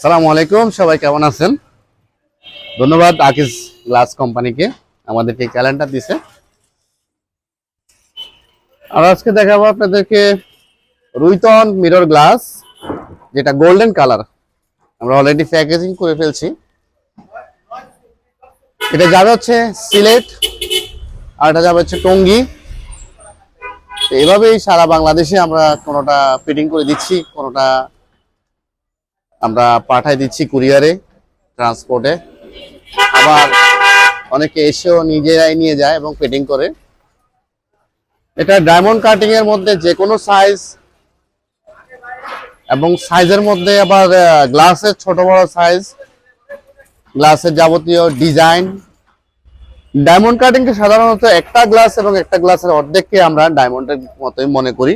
সালামু আলাইকুম, সবাই কেমন আছেন? ধন্যবাদ আকিস গ্লাস কোম্পানিকে আমাদেরকে ক্যালেন্ডার দিছে। আর আজকে দেখাবো আপনাদেরকে রুইতন মিরর গ্লাস, যেটা গোল্ডেন কালার আমরা অলরেডি প্যাকেজিং করে ফেলছি। এটা যাবে হচ্ছে সিলেট, আর এটা যাবে হচ্ছে টঙ্গী। এভাবেই সারা বাংলাদেশে আমরা কোনোটা ফিটিং করে দিচ্ছি, কোনোটা আমরা পাঠাই দিচ্ছি কুরিয়ারে ট্রান্সপোর্টে আবার অনেকে এসেও নিজেরাই নিয়ে যায় এবং ফিটিং করে। এটা ডায়মন্ড কাটিং এর মধ্যে যে কোনো সাইজ এবং সাইজের মধ্যে আবার গ্লাসের ছোট বড় সাইজ গ্লাসের যাবতীয় ডিজাইন ডায়মন্ড কাটিংকে সাধারণত একটা গ্লাস এবং একটা গ্লাসের অর্ধেককে আমরা ডায়মন্ডের মতোই মনে করি।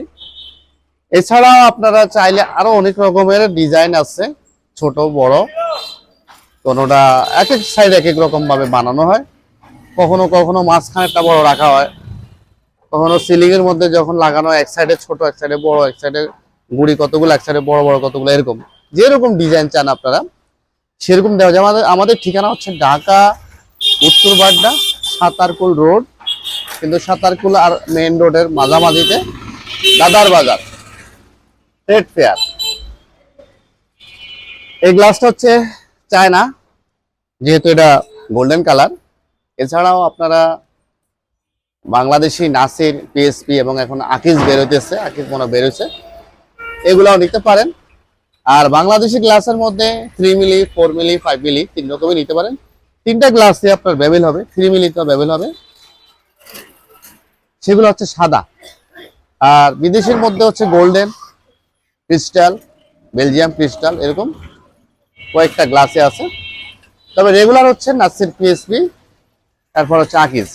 এছাড়াও আপনারা চাইলে আরও অনেক রকমের ডিজাইন আছে, ছোট, বড়। কোনোটা এক এক সাইড এক এক রকম ভাবে বানানো হয়। কখনো কখনো মাঝখানেরটা বড় রাখা হয়। কখনো সিলিং এর মধ্যে যখন লাগানো এক সাইডে ছোট, এক সাইডে বড়, এক সাইডে গুড়ি কতগুলো, এক সাইডে বড় বড় কতগুলো, এরকম। যেরকম ডিজাইন চান আপনারা, সেরকম দেওয়া যায়। আমাদের আমাদের ঠিকানা হচ্ছে ঢাকা, উত্তর বাড্ডা, সাতারকুল রোড। কিন্তু সাতারকুল আর মেইন রোডের মাঝামাঝিতে দাদার বাজার। ট্রেড ফেয়ার এই গ্লাসটা হচ্ছে চায়না, যেহেতু এটা গোল্ডেন কালার এছাড়াও আপনারা বাংলাদেশি নাসির পিএসপি এবং এখন আকিজ বেরোতেছে, আকিজ মনে বেরোচ্ছে। এগুলাও নিতে পারেন। আর বাংলাদেশি গ্লাসের মধ্যে three milli four milli five milli তিন রকমই নিতে পারেন। তিনটা গ্লাসই আপনার ব্যবল হবে থ্রি মিলি তো ব্যবল হবে। সেগুলো হচ্ছে সাদা। আর বিদেশের মধ্যে হচ্ছে গোল্ডেন ক্রিস্টাল, বেলজিয়াম ক্রিস্টাল, এরকম কয়েকটা গ্লাসে আছে। তবে রেগুলার হচ্ছে নাসির পিএসপি তারপর হচ্ছে আকিজ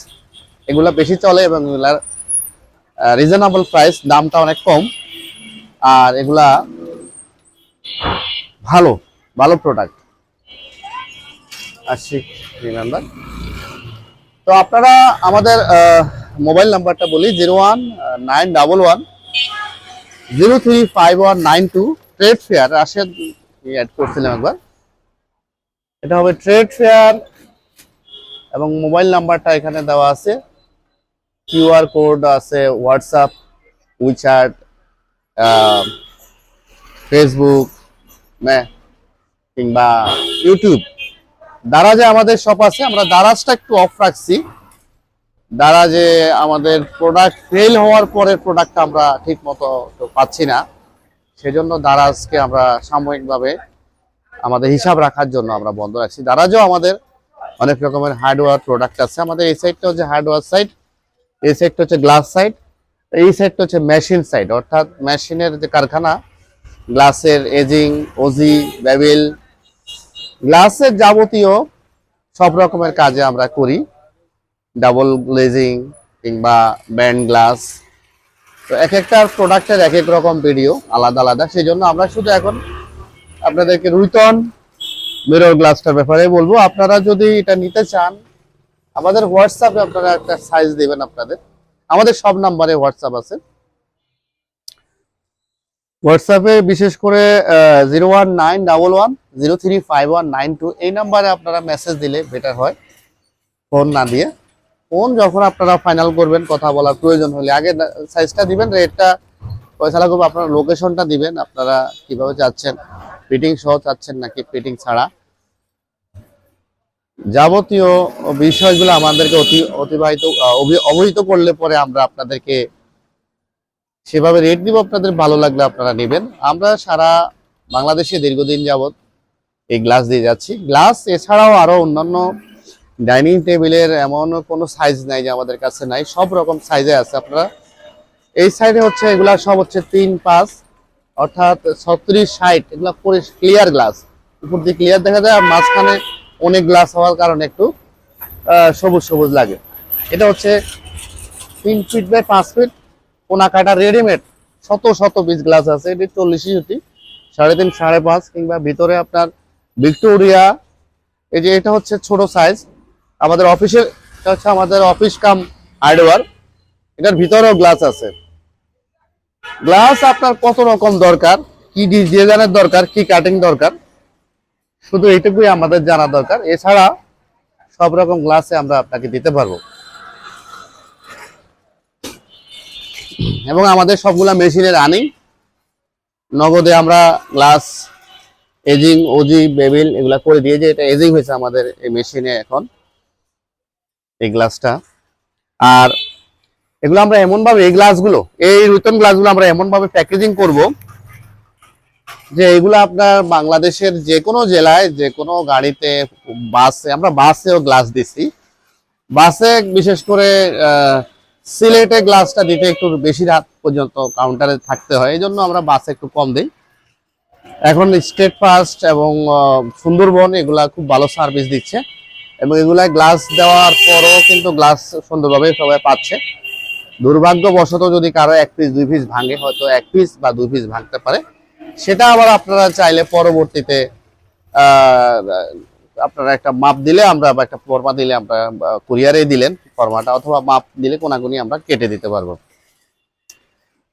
এগুলা বেশি চলে এবং এগুলার রিজনেবল প্রাইস দামটা অনেক কম। আর এগুলা ভালো ভালো প্রোডাক্ট আশিক রিমেম্বার তো আপনারা আমাদের মোবাইল নাম্বারটা বলি zero one nine double one zero three five one nine two trade fair Russian add করছিলাম একবার। এটা হবে ট্রেড ফেয়ার এবং মোবাইল নাম্বারটা এখানে দেওয়া আছে। কিউআর কোড আছে, হোয়াটসঅ্যাপ উইচ্যাট ফেসবুক কিংবা ইউটিউব। দারাজে আমাদের শপ আছে, আমরা দারাজটা একটু অফ রাখছি। দারাজে আমাদের প্রোডাক্ট ফেল হওয়ার পরে প্রোডাক্টটা আমরা ঠিক মতো তো পাচ্ছি না। সেজন্য দারাজকে আমরা সাময়িকভাবে আমাদের হিসাব রাখার জন্য আমরা বন্ধ রাখছি। দারাজও আমাদের অনেক রকমের হার্ডওয়্যার প্রোডাক্ট আছে। আমাদের এই সাইডটা হচ্ছে হার্ডওয়্যার সাইড এই সাইডটা হচ্ছে গ্লাস সাইড এই সাইডটা হচ্ছে মেশিন সাইড অর্থাৎ মেশিনের যে কারখানা গ্লাসের এজিং ওজি বেবিল গ্লাসের যাবতীয় সব রকমের কাজে আমরা করি। ডাবল গ্লেজিং কিংবা ব্যান্ড গ্লাস। তো এক একটা প্রোডাক্টের এক এক রকম ভিডিও আলাদা আলাদা। সেই জন্য আমরা শুধু এখন আপনাদেরকে রুইতন মিরর গ্লাসটার ব্যাপারে বলব। আপনারা যদি এটা নিতে চান, আমাদের হোয়াটসঅ্যাপে আপনারা একটা সাইজ দিবেন আপনাদের। আমাদের সব নাম্বারে হোয়াটসঅ্যাপ আছে। হোয়াটসঅ্যাপে বিশেষ করে zero one nine double one zero three five one nine two এই নাম্বারে আপনারা মেসেজ দিলে বেটার হয়। ফোন না দিয়ে। ফোন যখন আপনারা ফাইনাল করবেন কথা বলার প্রয়োজন হলে, আগে সাইজটা দিবেন রেটটা পয়সা করবে আপনার লোকেশনটা দিবেন, আপনারা কীভাবে যাচ্ছেন ফিটিং সহ চাচ্ছেন নাকি ফিটিং ছাড়া। যাবতীয় বিষয়গুলো আমাদেরকে অতি, অতিবাহিত অবহিত করলে পরে আমরা আপনাদেরকে সেভাবে রেট দিব, আপনাদের ভালো লাগলে আপনারা নেবেন। আমরা সারা বাংলাদেশে দীর্ঘদিন যাবত এই গ্লাস দিয়ে যাচ্ছি। গ্লাস এছাড়াও আরও অন্যান্য ডাইনিং টেবিলের এমন কোনো সাইজ নাই যে আমাদের কাছে নাই। সব রকম সাইজে আছে আপনারা। এই সাইডে হচ্ছে, এগুলা সব হচ্ছে তিন পাঁচ, অর্থাৎ ছত্রিশ ষাট, এগুলা পুরো ক্লিয়ার গ্লাস উপর দিয়ে ক্লিয়ার দেখা যায়, আর মাঝখানে অনেক গ্লাস হওয়ার কারণে একটু সবুজ সবুজ লাগে। এটা হচ্ছে তিন ফিট বাই পাঁচ ফিট কোনা কাটা রেডিমেড শত শত পিস গ্লাস আছে। এটি চল্লিশ ইঞ্চি, সাড়ে তিন, সাড়ে পাঁচ, কিংবা ভিতরে আপনার ভিক্টোরিয়া। এই যে এটা হচ্ছে ছোট সাইজ আমাদের অফিসের হচ্ছে আমাদের অফিস কাম হার্ডওয়্যার এটার ভিতরেও গ্লাস আছে। গ্লাস আপনার কত রকম দরকার? কি ডিজাইনের দরকার? কি কাটিং দরকার? শুধু এইটুকুই আমাদের জানা দরকার। এছাড়া সব রকম গ্লাসে আমরা আপনাকে দিতে পারব। এবং আমাদের সবগুলা মেশিনে রানিং নগদে আমরা গ্লাস এজিং ওজি বেবিল এগুলা করে দিয়ে যে এটা এজিং হয়েছে আমাদের এই মেশিনে এখন। এই গ্লাসটা আর এগুলো আমরা এমন ভাবে এই গ্লাসগুলো এই রুতন গ্লাসগুলো আমরা এমন ভাবে প্যাকেজিং করব যে এগুলো আপনার বাংলাদেশের যে কোনো জেলায় যে কোনো গাড়িতে, বাসে, আমরা বাসেও গ্লাস দিছি। বাসে বিশেষ করে সিলেটে গ্লাসটা দিতে একটু বেশি রাত পর্যন্ত কাউন্টারে থাকতে হয়, এই জন্য আমরা বাসে একটু কম দিই। এখন স্টেট ফার্স্ট এবং সুন্দরবন এগুলা খুব ভালো সার্ভিস দিচ্ছে। এবং এগুলা গ্লাস দেওয়ার পরও কিন্তু গ্লাস সুন্দরভাবে সবাই পাচ্ছে। দুর্ভাগ্যবশত যদি কারও এক পিস দুই পিস ভাঙে, হয়তো এক পিস বা দুই পিস ভাঙতে পারে। সেটা আবার আপনারা চাইলে পরবর্তীতে আপনারা একটা মাপ দিলে আমরা বা একটা ফর্মা দিলে আমরা কুরিয়ারে দিলেন, ফর্মাটা অথবা মাপ দিলে কোনাগুনি আমরা কেটে দিতে পারব।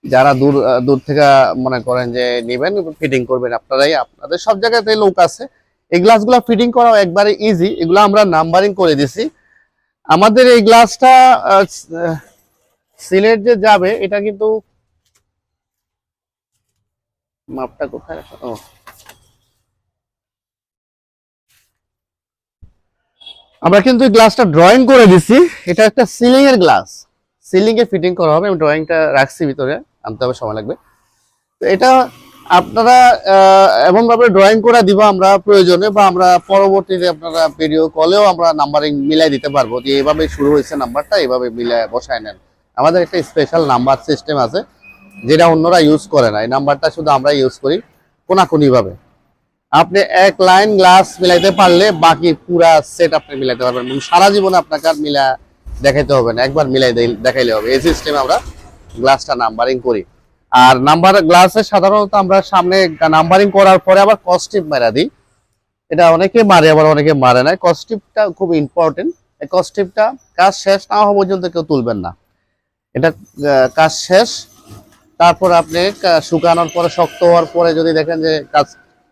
যারা দূর দূর থেকে মনে করেন যে নেবেন ফিটিং করবেন, আপনারাই আপনাদের সব জায়গাতে লোক আছে। এই গ্লাসগুলো ফিটিং করা একবারে ইজি এগুলো আমরা নাম্বারিং করে দিছি। আমাদের এই গ্লাসটা সিলেট যে যাবে, এটা কিন্তু মাপটা কোথায়? ও। আমরা কিন্তু গ্লাসটা ড্রয়িং করে দিছি। এটা একটা সিলিং এর গ্লাস সিলিং এ ফিটিং করা হবে, আমি ড্রয়িংটা রাখছি ভিতরে, আনতে হবে, সময় লাগবে। তো এটা আপনারা এমন ভাবে ড্রয়িং করে দিব আমরা প্রয়োজনে বা আমরা পরবর্তীতে আপনারা ভিডিও কলেও আমরা নাম্বারিং মিলাই দিতে পারব। যে এইভাবে শুরু হয়েছে নাম্বারটা এইভাবে মিলাই বসায় নেন। আমাদের একটা স্পেশাল নাম্বার সিস্টেম আছে, যেটা অন্যরা ইউজ করে না। এই নাম্বারটা শুধু আমরা ইউজ করি কোনাকুনি ভাবে আপনি এক লাইন গ্লাস মিলাইতে পারলে বাকি পুরা সেট আপনি মিলাইতে পারবেন এবং সারা জীবনে আপনাকে আর মিলা দেখাইতে হবে না। একবার মিলাই দেখাইলে হবে। এই সিস্টেমে আমরা গ্লাসটা নাম্বারিং করি। আর নাম্বার গ্লাসে সাধারণত আমরা সামনে নাম্বারিং করার পরে আবার কস্টিপ মেরা দিই। এটা অনেকে মারে, আবার অনেকে মারে না। কস্টিপটা খুব ইম্পর্টেন্ট এই কস্টিপটা কাজ শেষ না হওয়া পর্যন্ত কেউ তুলবেন না। এটা কাজ শেষ। তারপর আপনি শুকানোর পরে, শক্ত হওয়ার পরে যদি দেখেন যে কাজ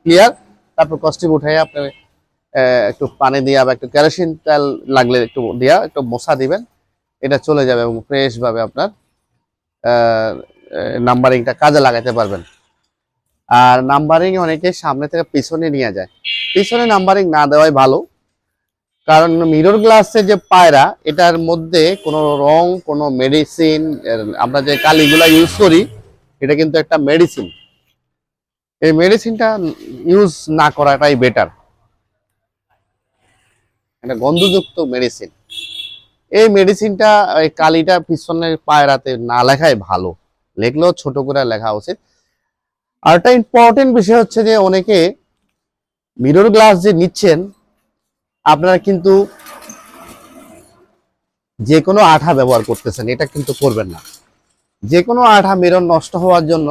ক্লিয়ার তারপর কস্টিপ উঠাই আপনি একটু পানি দিয়া বা একটু কেরোসিন তেল লাগলে একটু দিয়া, একটু মশা দিবেন। এটা চলে যাবে এবং ফ্রেশভাবে আপনার নাম্বারিংটা কাজে লাগাতে পারবেন। আর নাম্বারিং অনেকে সামনে থেকে পিছনে নিয়ে যায়। পিছনে নাম্বারিং না দেওয়াই ভালো। কারণ মিরর গ্লাসে যে পায়রা, এটার মধ্যে কোনো রং, কোনো মেডিসিন আমরা যে কালিগুলা ইউজ করি, এটা কিন্তু একটা মেডিসিন এই মেডিসিনটা ইউজ না করাটাই বেটার একটা গন্ধযুক্ত মেডিসিন এই মেডিসিনটা এই কালিটা পিছনের পায়রাতে না লেখাই ভালো। লেখলেও ছোট করে লেখা উচিত। আর একটা ইম্পর্টেন্ট বিষয় হচ্ছে যে, অনেকে মিরর গ্লাস যে নিচ্ছেন, আপনারা কিন্তু যে কোনো আঠা ব্যবহার করতেছেন, এটা কিন্তু করবেন না। যে কোনো আঠা মিরর নষ্ট হওয়ার জন্য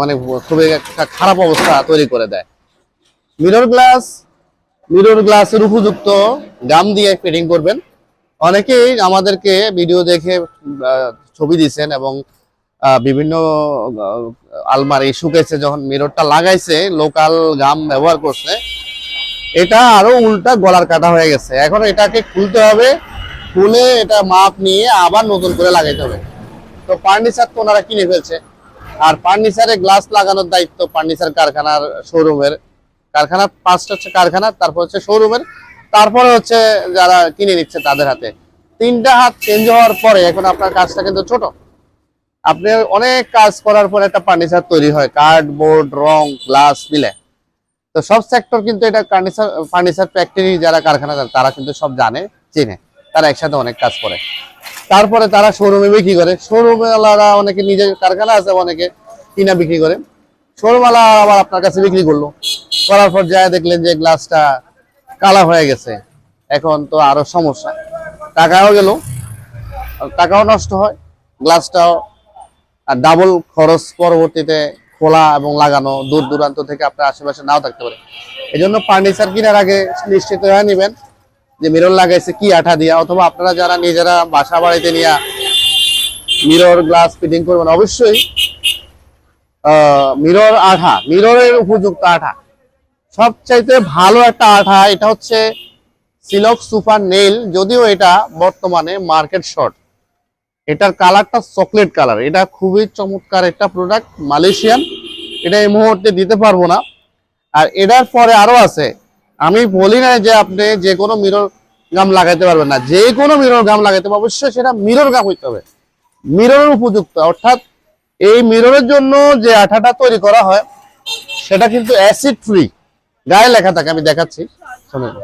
মানে খুবই একটা খারাপ অবস্থা তৈরি করে দেয়। মিরর গ্লাস মিরর গ্লাসের উপযুক্ত গাম দিয়ে ফিটিং করবেন। অনেকেই আমাদেরকে ভিডিও দেখে ছবি দিছেন এবং বিভিন্ন আলমারি শুকেছে যখন মিররটা লাগাইছে লোকাল গাম ব্যবহার করছে, এটা আরও উল্টা গলার কাটা হয়ে গেছে। এখন এটাকে খুলতে হবে, খুলে এটা মাপ নিয়ে আবার নতুন করে লাগাইতে হবে। তো ফার্নিচার তো ওনারা কিনে ফেলছে। আর ফার্নিচারে গ্লাস লাগানোর দায়িত্ব ফার্নিচার কারখানার শোরুমের কারখানা ফার্স্ট হচ্ছে কারখানা, তারপর হচ্ছে শোরুমের তারপরে হচ্ছে যারা কিনে নিচ্ছে তাদের হাতে। তিনটা হাত চেঞ্জ হওয়ার পরে এখন আপনার কাজটা কিন্তু ছোট। আপনি অনেক কাজ করার পরে একটা ফার্নিচার তৈরি হয় কার্ডবোর্ড রং গ্লাস মিলে। তো সব সেক্টর কিন্তু এটা ফার্নিচার ফার্নিচার ফ্যাক্টরি যারা কারখানা করে, তারা কিন্তু সব জানে চেনে। তারা একসাথে অনেক কাজ করে। তারপরে তারা শোরুমে বিক্রি করে। শোরুমে ওয়ালারা অনেকে নিজের কারখানা আছে অনেকে কিনা বিক্রি করে। শোরুমওয়ালা আবার আপনার কাছে বিক্রি করল। করার পর যায় দেখলেন যে গ্লাসটা কালা হয়ে গেছে। এখন তো আরও সমস্যা। টাকাও গেল টাকাও নষ্ট হয়। গ্লাসটাও ডাবল খরচ পরবর্তীতে খোলা এবং লাগানো দূর দূরান্ত থেকে আপনার আশেপাশে নাও থাকতে পারে। এই জন্য ফার্নিচার কেনার আগে নিশ্চিত হয়ে নেবেন যে মিরর লাগাইছে কি আঠা দিয়া, অথবা আপনারা যারা নিজেরা বাসা বাড়িতে নিয়ে মিরর গ্লাস ফিটিং করবেন, অবশ্যই মিরর আঠা মিররের উপযুক্ত আঠা। সবচাইতে ভালো একটা আঠা, এটা হচ্ছে সিলক সুপার নেল যদিও এটা বর্তমানে মার্কেট শর্ট। এটার কালারটা চকলেট কালার, এটা খুবই চমৎকার একটা প্রোডাক্ট মালয়েশিয়ান। এটা এই মুহূর্তে দিতে পারব না। আর এটার পরে আরও আছে, আমি বলি না যে আপনি যে কোনো মিরর গাম লাগাইতে পারবেন না। যে কোনো মিরর গাম লাগাইতে পারবেন, অবশ্যই সেটা মিরর গাম হইতে হবে। মিররের উপযুক্ত, অর্থাৎ এই মিররের জন্য যে আঠাটা তৈরি করা হয়, সেটা কিন্তু অ্যাসিড ফ্রি গায়ে লেখা থাকে, আমি দেখাচ্ছি। শুনুন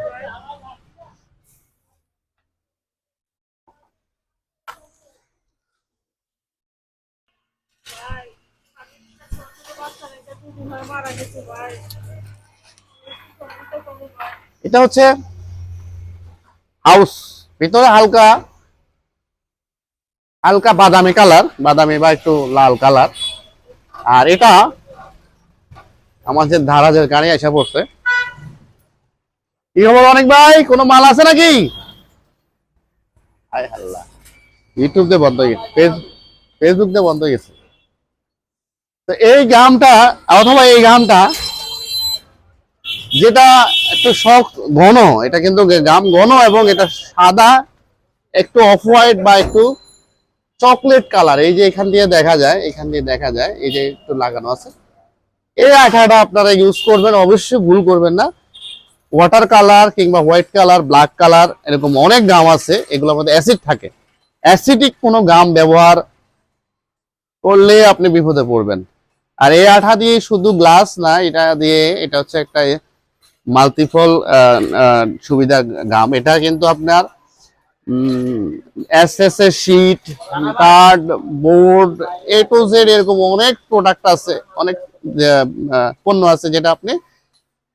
এটা হচ্ছে হাউস। ভিতরে হালকা হালকা বাদামি কালার, বাদামি বা একটু লাল কালার। আর এটা আমাদের ধারাজের গাড়ি এসে পড়ছে। কি খবর অনেক ভাই? কোনো মাল আছে নাকি? ইউটিউব দিয়ে বন্ধ হয়ে গেছে। ফেসবুক দিয়ে বন্ধ গেছে। তো এই গামটা অথবা এই গামটা যেটা একটু শখ ঘন, এটা কিন্তু গাম ঘন এবং এটা সাদা, একটু অফ হোয়াইট বা একটু চকলেট কালার এই যে এখান দিয়ে দেখা যায়, এখান দিয়ে দেখা যায়, এই যে একটু লাগানো আছে। এই আঠাটা আপনারা ইউজ করবেন, অবশ্যই ভুল করবেন না। ওয়াটার কালার কিংবা হোয়াইট কালার ব্ল্যাক কালার এরকম অনেক গাম আছে, এগুলোর মধ্যে অ্যাসিড থাকে। অ্যাসিডিক কোনো গাম ব্যবহার করলে আপনি বিপদে পড়বেন। আর এই আঠা দিয়ে শুধু গ্লাস না, এটা দিয়ে এটা হচ্ছে একটা মাল্টিপল সুবিধা গাম এটা কিন্তু আপনার এস এস এর sheet card board A to Z এরকম অনেক প্রোডাক্ট আছে, অনেক পণ্য আছে যেটা আপনি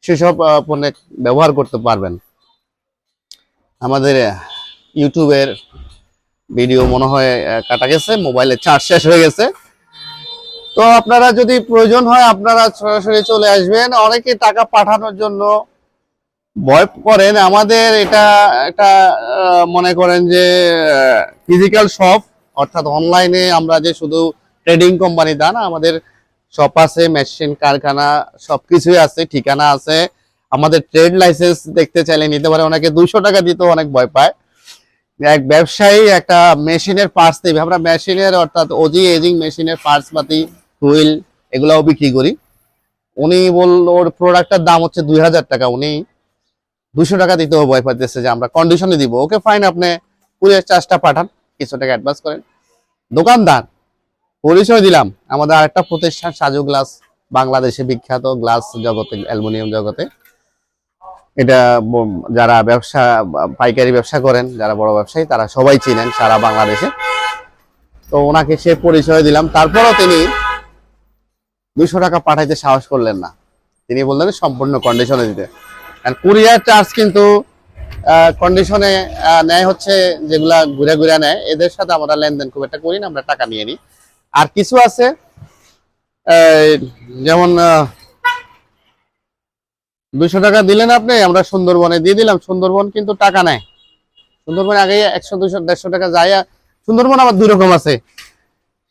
সেসব পণ্যে ব্যবহার করতে পারবেন। আমাদের ইউটিউবের ভিডিও মনে হয় কাটা গেছে মোবাইলে চার্জ শেষ হয়ে গেছে। তো আপনারা যদি প্রয়োজন হয়, আপনারা সরাসরি চলে আসবেন। অনেকে টাকা পাঠানোর জন্য ভয় করেন, আমাদের এটা একটা মনে করেন যে ফিজিক্যাল শপ অর্থাৎ অনলাইনে আমরা যে শুধু ট্রেডিং কোম্পানি তা না, আমাদের শপ আছে মেশিন কারখানা, সবকিছুই আছে, ঠিকানা আছে। আমাদের ট্রেড লাইসেন্স দেখতে চাইলে নিতে পারে, অনেকে দুইশো টাকা দিতেও অনেক ভয় পায়। এক ব্যবসায়ী একটা মেশিনের পার্টস দেবে, আমরা মেশিনের অর্থাৎ ওজি এজিং মেশিনের পার্টস পাতি, হুইল, এগুলাও বিক্রি করি। উনি বলল, ওর প্রোডাক্টের দাম হচ্ছে দুই হাজার টাকা। উনি দুশো টাকা দিতেও ভয় পাইতেছে যে আমরা কন্ডিশনে দিব। ওকে ফাইন আপনি কুরিয়ার চার্জটা পাঠান, কিছু টাকা অ্যাডভান্স করেন। দোকানদার, পরিচয় দিলাম। আমাদের আরেকটা প্রতিষ্ঠান, সাজু গ্লাস বাংলাদেশে বিখ্যাত গ্লাস জগতে অ্যালুমিনিয়াম জগতে। এটা যারা ব্যবসা, পাইকারি ব্যবসা করেন, যারা বড় ব্যবসায়ী, তারা সবাই চিনেন সারা বাংলাদেশে। তো ওনাকে সে পরিচয় দিলাম। তারপরও তিনি দুশো টাকা পাঠাইতে সাহস করলেন না। তিনি বললেন, সম্পূর্ণ কন্ডিশনে দিতে। কুরিয়ার চার্জ কিন্তু কন্ডিশনে নেয় হচ্ছে যেগুলা ঘুরে ঘুরে নেয়। এদের সাথে আমরা লেনদেন খুব একটা করি না, আমরা টাকা নিয়ে নিই। আর কিছু আছে যেমন দুইশো টাকা দিলেন আপনি, আমরা সুন্দরবনে দিয়ে দিলাম। সুন্দরবন কিন্তু টাকা নেয়। সুন্দরবন আগে একশো দুশো দেড়শো টাকা যায়। সুন্দরবন আবার দুই রকম আছে।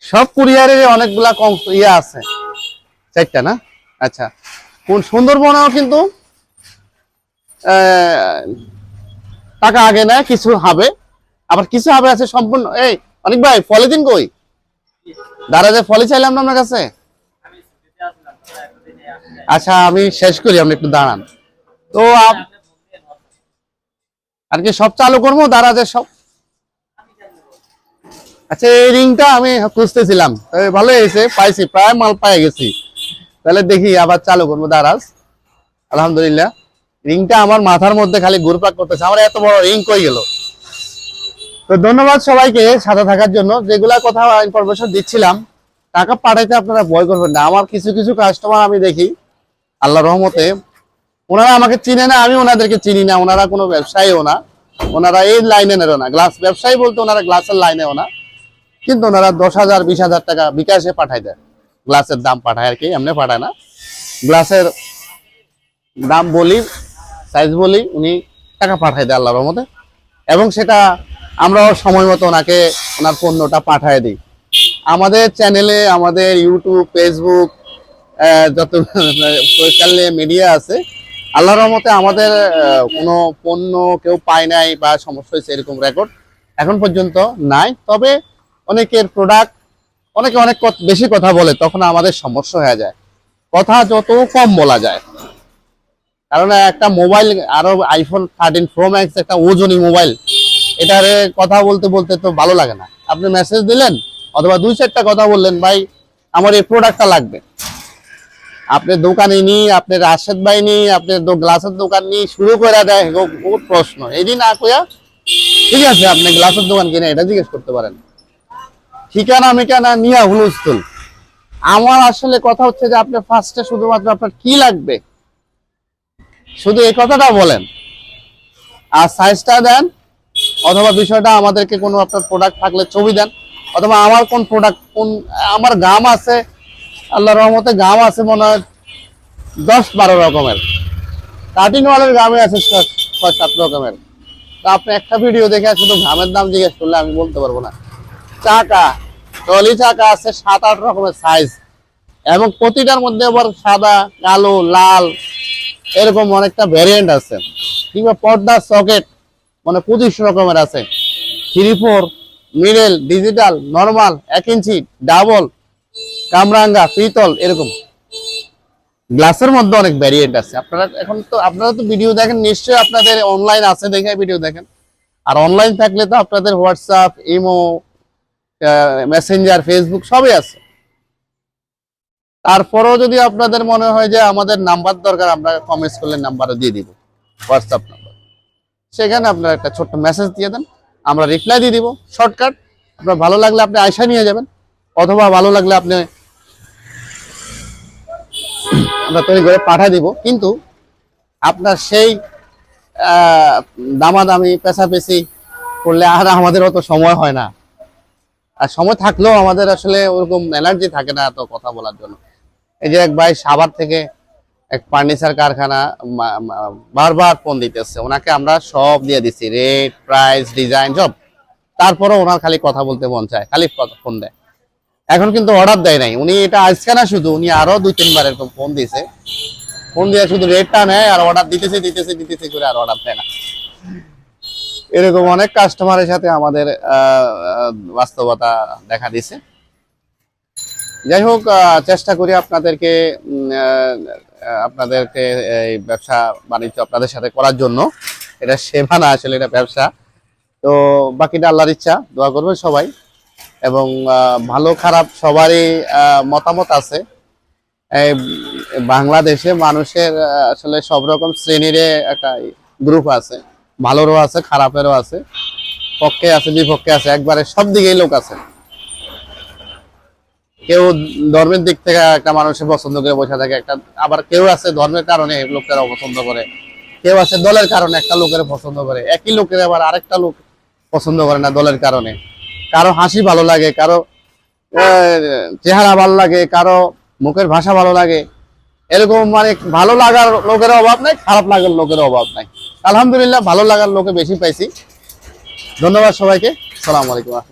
সব কুরিয়ারের অনেকগুলা কম ইয়ে আছে। চারটা না? আচ্ছা। কোন সুন্দরবনেও কিন্তু টাকা আগে নেয়, কিছু হবে। আবার কিছু হবে আছে সম্পূর্ণ এই, অনেক ভাই ফলে দিন কই? দাঁড়া যে ফলে চাইলাম না আপনার কাছে? আচ্ছা আমি শেষ করি, আপনি একটু দাঁড়ান। তো আর কি সব চালু করব দাঁড়াতে সব? আচ্ছা এই রিংটা আমি খুঁজতেছিলাম। ভালো হয়েছে, পাইছি, প্রায় মাল পাই গেছি। তাহলে দেখি আবার চালু করব, দারাজ। আলহামদুলিল্লাহ। রিংটা আমার মাথার মধ্যে খালি ঘুরপাক করতেছে। আমার এত বড় রিং কই গেল? তো ধন্যবাদ সবাইকে সাথে থাকার জন্য। যেগুলা কথা ইনফরমেশন দিচ্ছিলাম, টাকা পাঠাইতে আপনারা ভয় করবেন না। আমার কিছু কিছু কাস্টমার আমি দেখি আল্লাহ রহমতে। ওনারা আমাকে চিনে না, আমি ওনাদেরকে চিনি না। ওনারা কোনো ব্যবসায়ীও না। ওনারা এই লাইনে লাইনেরও না। গ্লাস ব্যবসায়ী বলতে ওনারা গ্লাসের লাইনেও না। কিন্তু ওনারা দশ হাজার, বিশ হাজার টাকা বিকাশে পাঠায় দেয়। গ্লাসের দাম পাঠায় আর কি, এমনি পাঠায় না। গ্লাসের দাম বলি সাইজ বলেই উনি টাকা পাঠায় দেয় আল্লাহর রহমতে। এবং সেটা আমরাও সময় মতো ওনাকে ওনার পণ্যটা পাঠায় দিই। আমাদের চ্যানেলে, আমাদের ইউটিউব, ফেসবুক যত, সোশ্যাল মিডিয়া আছে, আল্লাহর রহমতে আমাদের কোনো পণ্য কেউ পায় নাই বা সমস্যা হয়েছে এরকম রেকর্ড এখন পর্যন্ত নাই। তবে অনেকের প্রোডাক্ট অনেকে অনেক বেশি কথা বলে, তখন আমাদের সমস্যা হয়ে যায়। কথা যত কম বলা যায়। কারণ একটা মোবাইল, আরও আইফোন থার্টিন প্রো ম্যাক্স একটা ওজনই মোবাইল। এটারে কথা বলতে বলতে তো ভালো লাগে না। আপনি মেসেজ দিলেন, অথবা দুই চারটা কথা বললেন, ভাই, আমার এই প্রোডাক্টটা লাগবে। আপনি দোকানে নি আপনি রাশেদ ভাই নি আপনি গ্লাসের দোকান নি শুরু করে দেয় বহুত প্রশ্ন। এই দিন না কইয়া, ঠিক আছে, আপনি গ্লাসের দোকান কিনে এটা জিজ্ঞেস করতে পারেন। ঠিকানা, মিকানা নিয়া হুলস্থুল। আমার আসলে কথা হচ্ছে যে, আপনি ফার্স্টে শুধুমাত্র আপনার কি লাগবে? শুধু এই কথাটা বলেন। আর সাইজটা দেন, অথবা বিষয়টা আমাদেরকে কোনো আপনার প্রোডাক্ট থাকলে ছবি দেন, অথবা আমার কোন প্রোডাক্ট কোন, আমার গাম আছে আল্লাহ রহমতে গাম আছে মনে হয় দশ বারো রকমের। কাটিং ওয়ালের গামে আছে ছয় সাত রকমের। তা আপনি একটা ভিডিও দেখে শুধু ঘামের দাম জিজ্ঞেস করলে আমি বলতে পারব না। চাকা টলি চাকা আছে সাত, আট রকমের সাইজ এবং প্রতিটার মধ্যে আবার সাদা, কালো, লাল এরকম অনেকটা ভ্যারিয়েন্ট আছে। কিংবা পর্দা সকেট মানে পঁচিশ রকমের আছে। Three four middle digital normal এক ইঞ্চি ডাবল কামরাঙ্গা, পিতল, এরকম। গ্লাসের মধ্যে অনেক ভ্যারিয়েন্ট আছে। আপনারা এখন তো, আপনারা তো ভিডিও দেখেন, নিশ্চয়ই আপনাদের অনলাইন আছে দেখে ভিডিও দেখেন। আর অনলাইন থাকলে তো আপনাদের হোয়াটসঅ্যাপ ইমো মেসেঞ্জার ফেসবুক সবই আছে। তারপরেও যদি আপনাদের মনে হয় যে আমাদের নাম্বার দরকার, আমরা কমেন্টস করলে নাম্বারও দিয়ে দিব হোয়াটসঅ্যাপ নাম্বার সেখানে আপনারা একটা ছোট্ট মেসেজ দিয়ে দেন, আমরা রিপ্লাই দিয়ে দিব। শর্টকাট আপনার ভালো লাগলে আপনি আয়সা নিয়ে যাবেন, অথবা ভালো লাগলে আপনি আমরা তৈরি করে পাঠিয়ে দিব। কিন্তু আপনার সেই দামাদামি পেশাপেশি করলে আর আমাদের অত সময় হয় না। আর সময় থাকলেও আমাদের আসলে ওরকম এনার্জি থাকে না এত কথা বলার জন্য। এই যে এক ভাই সাভার থেকে এক ফার্নিচার কারখানা বারবার ফোন দিতেছে। ওনাকে আমরা সব দিয়ে দিছি। রেট প্রাইস ডিজাইন সব। তারপরে ওনার খালি কথা বলতে মন চায়। খালি ফোন দেয়। এখন কিন্তু অর্ডার দেয় নাই। উনি এটা আজকে না শুধু, উনি আরও দুই তিনবার এরকম ফোন দিয়েছে ফোন দিয়ে শুধু রেটটা নেয় আর অর্ডার দিতেছে দিতেছে দিতেছে করে আর অর্ডার দেয় না। এরকম অনেক কাস্টমারের সাথে আমাদের বাস্তবতা দেখা দিছে। যাই হোক চেষ্টা করি আপনাদেরকে আপনাদেরকে এই ব্যবসা বাণিজ্য আপনাদের সাথে করার জন্য। এটা সেবা না, আসলে এটা ব্যবসা। তো বাকিটা আল্লাহর ইচ্ছা, দোয়া করবেন সবাই। এবং ভালো, খারাপ সবারই মতামত আছে। বাংলাদেশে মানুষের আসলে সব রকম শ্রেণির একটা গ্রুপ আছে। ভালোরও আছে, খারাপেরও আছে। পক্ষে আছে, বিপক্ষে আছে, একবারে সব দিকেই লোক আছে। কেউ ধর্মের দিক থেকে একটা মানুষের পছন্দ করে বসে থাকে, একটা আবার কেউ আছে ধর্মের কারণে লোকেরা অপছন্দ করে, কেউ আছে দলের কারণে একটা লোকের পছন্দ করে, একই লোকের আবার আরেকটা লোক পছন্দ করে না দলের কারণে। কারও হাসি ভালো লাগে, কারও চেহারা ভালো লাগে, কারও মুখের ভাষা ভালো লাগে। এরকম মানে ভালো লাগার লোকের অভাব নাই, খারাপ লাগার লোকের অভাব নাই। আলহামদুলিল্লাহ ভালো লাগার লোকে বেশি পাইছি। ধন্যবাদ সবাইকে। সালাম আলাইকুম।